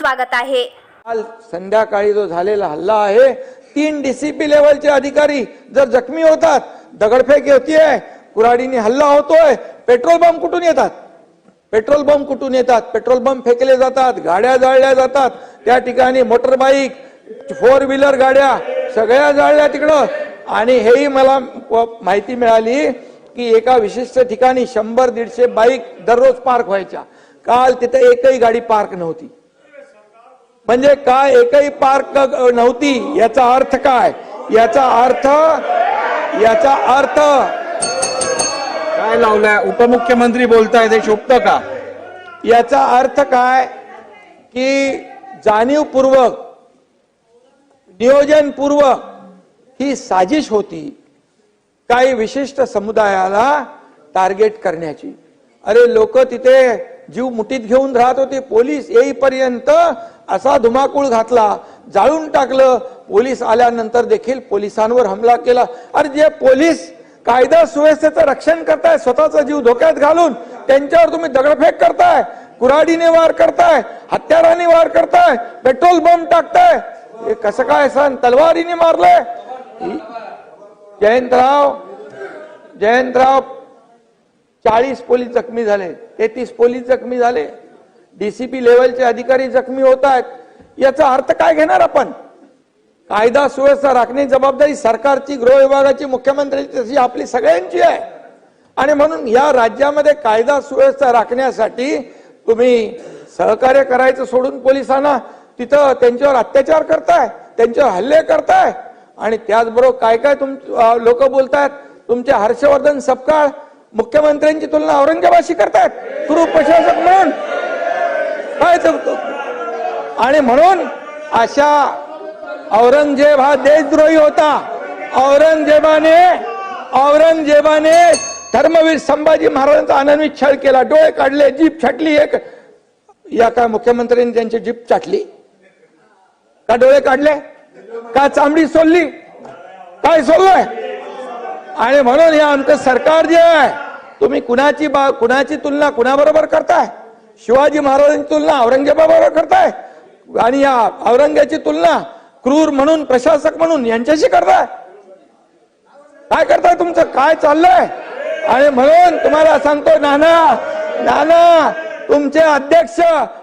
स्वागत आहे. काल संध्याकाळी जो झालेला हल्ला आहे तीन डीसीपी लेवलचे अधिकारी जर जखमी होतात दगडफेक होतीये कुराडीने हल्ला होतोय पेट्रोल बॉम्ब कुठून येतात? पेट्रोल बॉम्ब कुठून येतात? पेट्रोल बॉम्ब फेकले जातात गाड्या जाळल्या जातात त्या ठिकाणी मोटर बाईक फोर व्हीलर गाड्या सगळ्या जाळल्या तिकडं. आणि हेही मला माहिती मिळाली की एका विशिष्ट ठिकाणी शंभर दीडशे बाईक दररोज पार्क व्हायच्या. काल तिथे एकही गाडी पार्क नव्हती. म्हणजे काय एकही पार्क नव्हती याचा अर्थ काय? याचा अर्थ याचा अर्थ काय लावलाय? उपमुख्यमंत्री बोलताय ते शोभतं का? याचा अर्थ काय? की जाणीवपूर्वक नियोजनपूर्वक ही साजिश होती काही विशिष्ट समुदायाला टार्गेट करण्याची. अरे लोक तिथे जीव मुठीत घेऊन राहत होते पोलीस येईपर्यंत असा धुमाकूळ घातला जाळून टाकलं पोलीस आल्यानंतर देखील पोलिसांवर हमला केला. अरे जे पोलीस कायदा सुव्यवस्थेचं रक्षण करताय स्वतःचा जीव धोक्यात घालून त्यांच्यावर तुम्ही दगडफेक करताय कुऱ्हाडीने वार करताय हत्याराने वार करताय पेट्रोल बॉम्ब टाकताय. हे कसं काय सण? तलवारीने मारलंय? जयंतराव जयंतराव चाळीस पोलीस जखमी झाले तेहतीस पोलीस जखमी झाले. डीसीपी लेवलचे अधिकारी जखमी होत आहेत. याचा अर्थ काय घेणार आपण? कायदा सुव्यवस्था राखण्याची जबाबदारी सरकारची गृह विभागाची मुख्यमंत्र्यांची तशी आपली सगळ्यांची आहे. आणि म्हणून या राज्यामध्ये कायदा सुव्यवस्था राखण्यासाठी तुम्ही सहकार्य करायचं सोडून पोलिसांना तिथं त्यांच्यावर अत्याचार करताय त्यांच्यावर हल्ले करताय. आणि त्याचबरोबर काय काय तुम लोक बोलतायत? तुमचे हर्षवर्धन सपकाळ मुख्यमंत्र्यांची तुलना औरंगाबादशी करतायत. पूर्व प्रशासक काय ते- आणि म्हणून अशा औरंगजेब हा देशद्रोही होता. औरंगजेबाने औरंगजेबाने धर्मवीर संभाजी महाराजांचा आनंद छळ केला. डोळे काढले जीप छाटली एक या काय मुख्यमंत्र्यांनी त्यांची जीप चाटली का डोळे काढले? का चांबडी सोडली काय सोडलंय आणि म्हणून हे आमचं सरकार जे आहे तुम्ही कुणाची बा कुणाची तुलना कुणाबरोबर करताय? शिवाजी महाराजांची तुलना औरंगजेबाबरोबर करताय. आणि या औरंगाची तुलना क्रूर म्हणून प्रशासक म्हणून यांच्याशी करताय. काय करताय तुमचं? काय चाललंय? आणि म्हणून तुम्हाला सांगतो नाना नाना तुमचे अध्यक्ष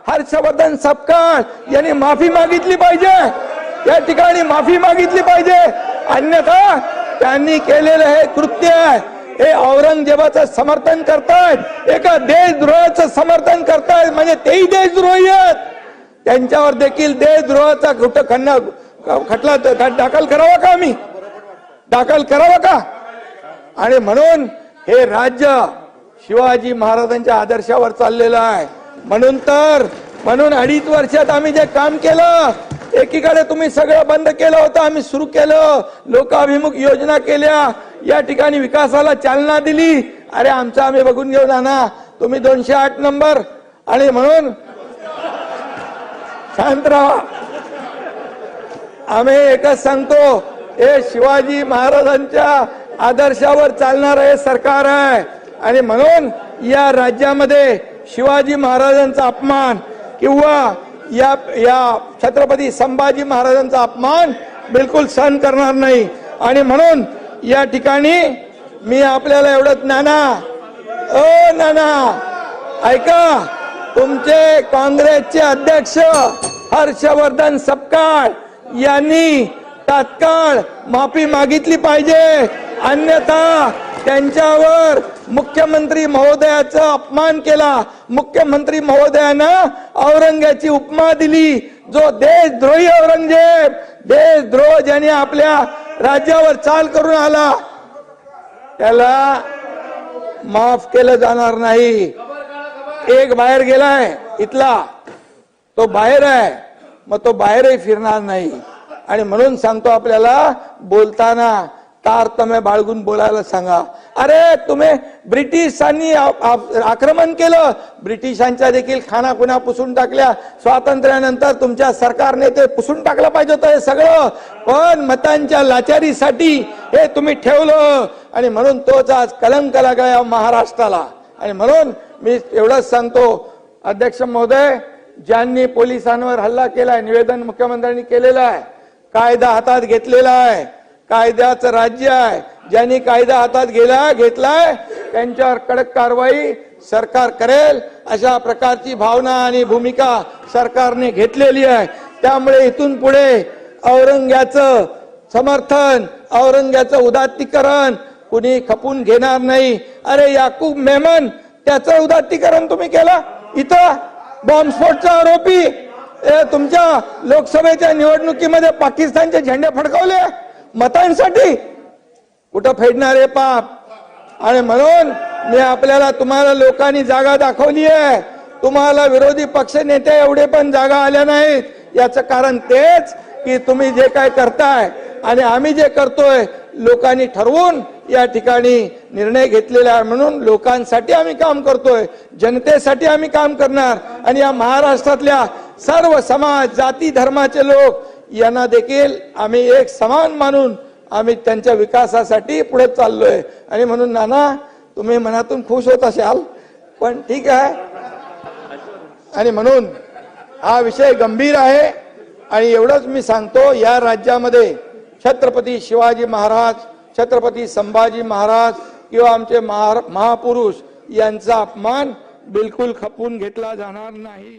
हर्षवर्धन सपकाळ यांनी माफी मागितली पाहिजे. या ठिकाणी माफी मागितली पाहिजे. अन्यथा त्यांनी केलेलं हे कृत्य आहे. हे औरंगजेबाचं समर्थन करतायत. एका देशद्रोहाचं समर्थन करतायत. म्हणजे तेही देशद्रोही आहेत. त्यांच्यावर देखील देशद्रोहाचा कुठं खन्न खटला दाखल करावा का आम्ही? दाखल करावा का? आणि म्हणून हे राज्य शिवाजी महाराजांच्या आदर्शावर चाललेलं आहे. म्हणून तर म्हणून अडीच वर्षात आम्ही जे काम केलं एकीकडे तुम्ही सगळं बंद केलं होतं आम्ही सुरू केलं. लोकाभिमुख योजना केल्या. या ठिकाणी विकासाला चालना दिली. अरे आमचं आम्ही बघून घेऊ ना तुम्ही दोनशे आठ नंबर. आणि म्हणून शांत राहा. आम्ही एकच सांगतो हे शिवाजी महाराजांच्या आदर्शावर चालणार हे सरकार आहे. आणि म्हणून या राज्यामध्ये शिवाजी महाराजांचा अपमान किंवा या या छत्रपती संभाजी महाराजांचा अपमान बिलकुल सहन करणार नाही. आणि म्हणून या ठिकाणी मी आपल्याला एवढंच नाना. ओ नाना. ऐका तुमचे काँग्रेसचे अध्यक्ष हर्षवर्धन सपकाळ यांनी तात्काळ माफी मागितली पाहिजे. अन्यथा त्यांच्यावर मुख्यमंत्री महोदयाचा अपमान केला. मुख्यमंत्री महोदयानं औरंगाची उपमा दिली. जो देशद्रोही औरंगजेब देशद्रोह ज्याने आपल्या राज्यावर चाल करून आला. त्याला माफ केलं जाणार नाही. एक बाहेर गेलाय इथला. तो बाहेर आहे मग तो बाहेरही फिरणार नाही. आणि म्हणून सांगतो आपल्याला बोलताना तारतम्य बाळगून बोलायला सांगा. अरे तुम्ही ब्रिटिशांनी आक्रमण केलं. ब्रिटिशांच्या देखील खानाखुना पुसून टाकल्या. स्वातंत्र्यानंतर तुमच्या सरकारने ते पुसून टाकलं पाहिजे होतं हे सगळं. पण मतांच्या लाचारीसाठी हे तुम्ही ठेवलं. आणि म्हणून तोच आज कलंक लागला महाराष्ट्राला. आणि म्हणून मी एवढंच सांगतो. अध्यक्ष महोदय ज्यांनी पोलिसांवर हल्ला केलाय निवेदन मुख्यमंत्र्यांनी केलेलं आहे कायदा हातात घेतलेला आहे कायद्याचं राज्य आहे. ज्यांनी कायदा हातात गेला घेतलाय त्यांच्यावर कडक कारवाई सरकार करेल. अशा प्रकारची भावना आणि भूमिका सरकारने घेतलेली आहे. त्यामुळे इथून पुढे औरंग्याचं समर्थन औरंग्याचं उदात्तीकरण कुणी खपून घेणार नाही. अरे याकूब मेमन त्याचं उदात्तीकरण तुम्ही केलं? इथं? बॉम्बस्फोटचा आरोपी? तुमच्या लोकसभेच्या निवडणुकीमध्ये पाकिस्तानचे झेंडे फडकवले? मतांसाठी. कुठं फेडणारे पाप? आणि म्हणून मी आपल्याला तुम्हाला लोकांनी जागा दाखवली आहे. तुम्हाला विरोधी पक्ष नेते एवढे पण जागा आल्या नाहीत. याचं कारण तेच की तुम्ही जे काय करताय आणि आम्ही जे करतोय लोकांनी ठरवून या ठिकाणी निर्णय घेतलेला आहे. म्हणून लोकांसाठी आम्ही काम करतोय जनतेसाठी आम्ही काम करणार. आणि या महाराष्ट्रातल्या सर्व समाज जाती धर्माचे लोक यांना देखील आम्ही एक समान मानून आम्ही त्यांच्या विकासासाठी पुढे चाललोय. आणि म्हणून नाना तुम्ही मनातून खुश होत असाल पण ठीक आहे. आणि म्हणून हा विषय गंभीर आहे. आणि एवढंच मी सांगतो या राज्यामध्ये छत्रपती शिवाजी महाराज छत्रपती संभाजी महाराज किंवा आमचे महापुरुष यांचा अपमान बिलकुल खपून घेतला जाणार नाही.